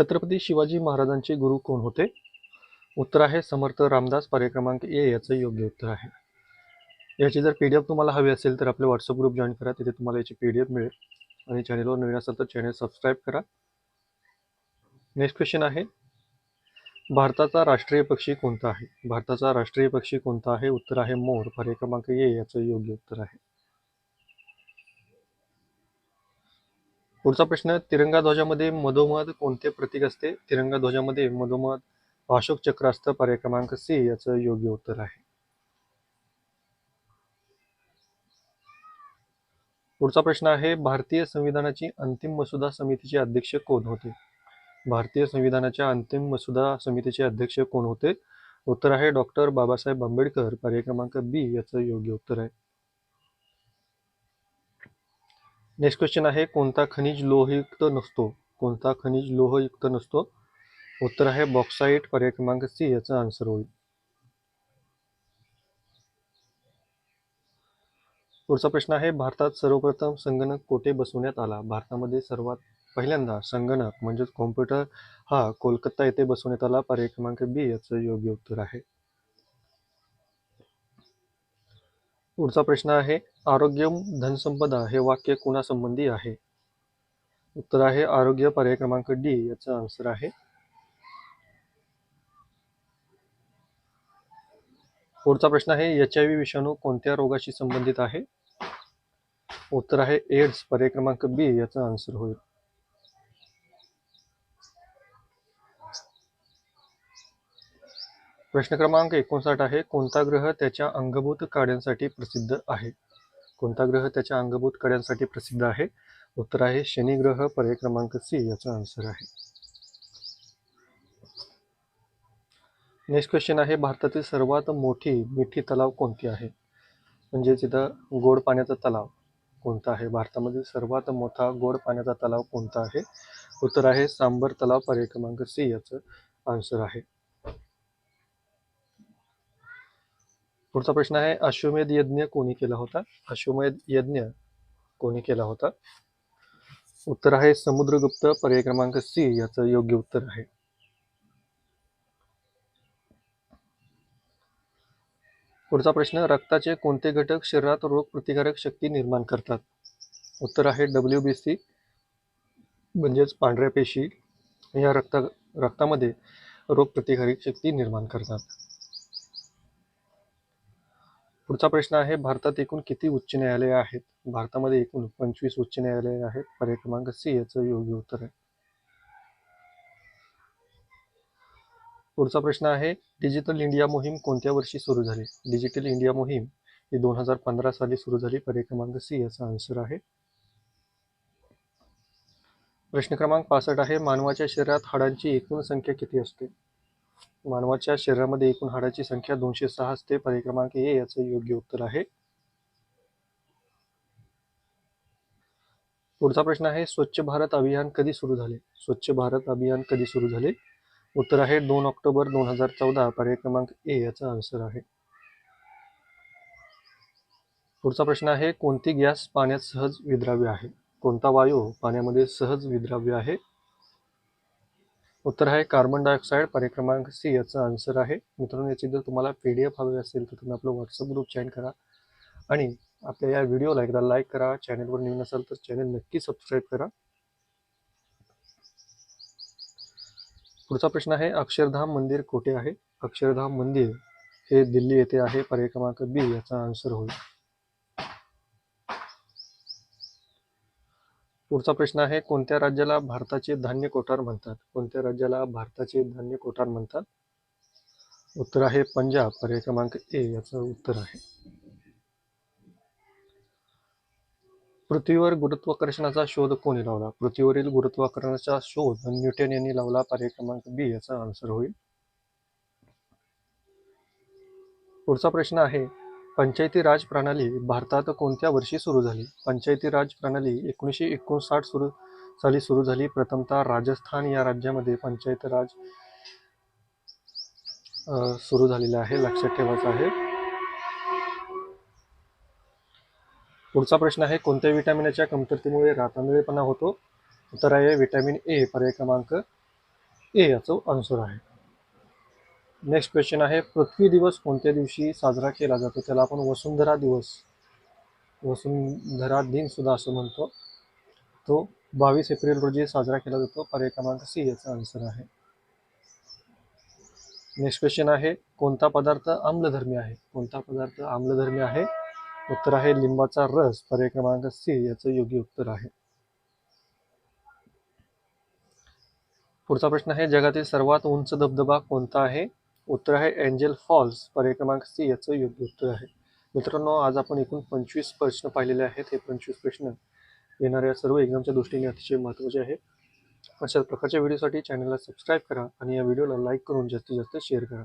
छत्रपती शिवाजी महाराजांचे गुरु कोण होते? उत्तर आहे समर्थ रामदास पर्याय क्रमांक ए याचं योग्य उत्तर आहे. याची जर पी डी एफ तुम्हाला हवी असेल तर आपले व्हॉट्सअप ग्रुप जॉईन करा तिथे तुम्हाला याची पी डी एफ मिळेल. आणि चॅनेलवर नवीन असेल तर चॅनेल सबस्क्राईब करा. नेक्स्ट क्वेश्चन आहे भारताचा राष्ट्रीय पक्षी कोणता आहे? भारताचा राष्ट्रीय पक्षी कोणता आहे? उत्तर आहे मोर पर्याय क्रमांक ए याचं योग्य उत्तर आहे. पुढचा प्रश्न तिरंगा ध्वजामध्ये मधोमध कोणते प्रतीक असते? तिरंगा ध्वजामध्ये मधोमध अशोक चक्र असतं पर्याय क्रमांक सी याचं योग्य उत्तर आहे. पुढचा प्रश्न आहे भारतीय संविधानाची अंतिम मसुदा समितीचे अध्यक्ष कोण होते? भारतीय संविधानाच्या अंतिम मसुदा समितीचे अध्यक्ष कोण होते? उत्तर आहे डॉक्टर बाबासाहेब आंबेडकर पर्याय क्रमांक बी याचं योग्य उत्तर आहे. नेक्स्ट क्वेश्चन आहे कोणता खनिज लोहयुक्त नसतो? कोणता खनिज लोहयुक्त नसतो? उत्तर आहे बॉक्साईट पर्याय क्रमांक सी याचा आन्सर होईल. पुढचा प्रश्न आहे भारतात सर्वप्रथम संगणक कोठे बसवण्यात आला? भारतामध्ये सर्वात पहिल्यांदा संगणक म्हणजेच कॉम्प्युटर हा कोलकाता येथे बसवण्यात आला. पर्याय क्रमांक बी याचं योग्य उत्तर आहे. पुढचा प्रश्न आहे आरोग्यम धनसंपदा हे वाक्य कुणासंबंधी आहे? उत्तर आहे आरोग्य पर्याय क्रमांक डी याचं आन्सर आहे. पुढचा प्रश्न आहे एच आय व्ही विषाणू कोणत्या रोगाशी संबंधित आहे? उत्तर आहे एड्स पर्याय क्रमांक बी याचा आन्सर होईल. प्रश्न क्रमांक एकोणसाठ आहे कोणता ग्रह त्याच्या अंगभूत काड्यांसाठी प्रसिद्ध आहे? कोणता ग्रह त्याच्या अंगभूत काड्यांसाठी प्रसिद्ध आहे? उत्तर आहे शनी ग्रह पर्याय क्रमांक सी याचा आन्सर आहे. नेक्स्ट क्वेश्चन आहे भारतातील सर्वात मोठी मिठी तलाव कोणती आहे? म्हणजे तिथं गोड पाण्याचा तलाव कोणता आहे? भारतामधील सर्वात मोठा गोड पाण्याचा तलाव कोणता आहे? उत्तर आहे सांबर तलाव पर्याय क्रमांक सी याचं आन्सर आहे. पुढचा प्रश्न आहे अश्वमेध यज्ञ कोणी केला होता? अश्वमेध यज्ञ कोणी केला होता? उत्तर आहे समुद्रगुप्त पर्याय क्रमांक सी याचं योग्य उत्तर आहे. पुढचा प्रश्न रक्ताचे कोणते घटक शरीरात रोग प्रतिकारक शक्ती निर्माण करतात? उत्तर आहे डब्ल्यू बी सी म्हणजेच पांढऱ्या पेशी. या रक्ता रक्तामध्ये रोगप्रतिकारक शक्ती निर्माण करतात. पुढचा प्रश्न आहे भारतात एकूण किती उच्च न्यायालये आहेत? भारतामध्ये एकूण पंचवीस उच्च न्यायालये आहेत. पर्याय क्रमांक सी याचं योग्य उत्तर आहे. पुढचा प्रश्न आहे डिजिटल इंडिया मोहीम कोणत्या वर्षी सुरू झाली? डिजिटल इंडिया मोहीम ही दोन हजार पंधरा साली सुरू झाली. पर्याय क्रमांक सी याचा आन्सर आहे. प्रश्न क्रमांक पासष्ट आहे मानवाच्या शरीरात हाडांची एकूण संख्या किती असते? मानवाच्या शरीरामध्ये एकूण हाडाची संख्या दोनशे सहा असते. पर्याय क्रमांक ए याचं योग्य उत्तर आहे. पुढचा प्रश्न आहे स्वच्छ भारत अभियान कधी सुरू झाले? स्वच्छ भारत अभियान कधी सुरू झाले? उत्तर आहे दोन ऑक्टोबर दोन हजार चौदा. पर्याय क्रमांक ए याचा आन्सर आहे. पुढचा प्रश्न आहे कोणती गॅस पाण्यात सहज विद्राव्य आहे? कोणता वायू पाण्यामध्ये सहज विद्राव्य आहे? उत्तर आहे कार्बन डायऑक्साईड परिक्रमांक सी याचा आन्सर आहे. मित्रांनो याची जर तुम्हाला पी डी एफ हवी असेल तर तुम्ही आपलं व्हॉट्सअप ग्रुप जॉईन करा. आणि आपल्या या व्हिडिओला एकदा लाईक करा. चॅनलवर नवीन असाल तर चॅनल नक्की सबस्क्राईब करा. पुढचा प्रश्न आहे अक्षरधाम मंदिर कुठे आहे? अक्षरधाम मंदिर हे दिल्ली येथे आहे. पर्याय क्रमांक बी याचा आन्सर होईल. पुढचा प्रश्न आहे कोणत्या राज्याला भारताचे धान्य कोठार म्हणतात? कोणत्या राज्याला भारताचे धान्य कोठार म्हणतात? उत्तर आहे पंजाब पर्याय क्रमांक ए याचं उत्तर आहे. पृथ्वीवर गुरुत्वाकर्षणाचा शोध कोणी लावला? पृथ्वीवरील गुरुत्वाकर्षणाचा शोध न्यूटन यांनी लावला पर्याय क्रमांक बी याचा आन्सर होईल. पुढचा प्रश्न आहे पंचायती राज प्रणाली भारतात कोणत्या वर्षी सुरू झाली? पंचायती राज प्रणाली एकोणीसशे एकोणसाठ सुरू साली सुरू झाली. प्रथमतः राजस्थान या राज्यामध्ये पंचायत राज सुरू झालेलं आहे. लक्षात ठेवायचं आहे. पुढचा प्रश्न आहे कोणत्या विटॅमिनच्या कमतरतेमुळे रातांदळेपणा होतो? तर आहे विटॅमिन ए पर्याय क्रमांक ए याचं आन्सर आहे. नेक्स्ट क्वेश्चन आहे पृथ्वी दिवस कोणत्या दिवशी साजरा केला जातो? त्याला आपण वसुंधरा दिवस वसुंधरा दिन सुद्धा असं म्हणतो. तो बावीस एप्रिल रोजी साजरा केला जातो. पर्याय क्रमांक सी याचा आन्सर आहे. नेक्स्ट क्वेश्चन आहे कोणता पदार्थ आम्लधर्मी आहे? कोणता पदार्थ आम्लधर्मी आहे? उत्तर आहे लिंबाचा रस. पर्याय क्रमांक सी याचं योग्य उत्तर आहे. पुढचा प्रश्न आहे जगातील सर्वात उंच धबधबा कोणता आहे? उत्तर आहे एंजल फॉल्स. पर्याय क्रमांक सी याचं योग्य उत्तर आहे. मित्रांनो आज आपण एकूण पंचवीस प्रश्न पाहिलेले आहेत. हे पंचवीस प्रश्न येणाऱ्या सर्व एक्झामच्या दृष्टीने अतिशय महत्त्वाचे आहे अशा प्रकारच्या व्हिडिओसाठी चॅनलला सबस्क्राईब करा आणि या व्हिडिओला लाईक करून जास्तीत जास्त शेअर करा.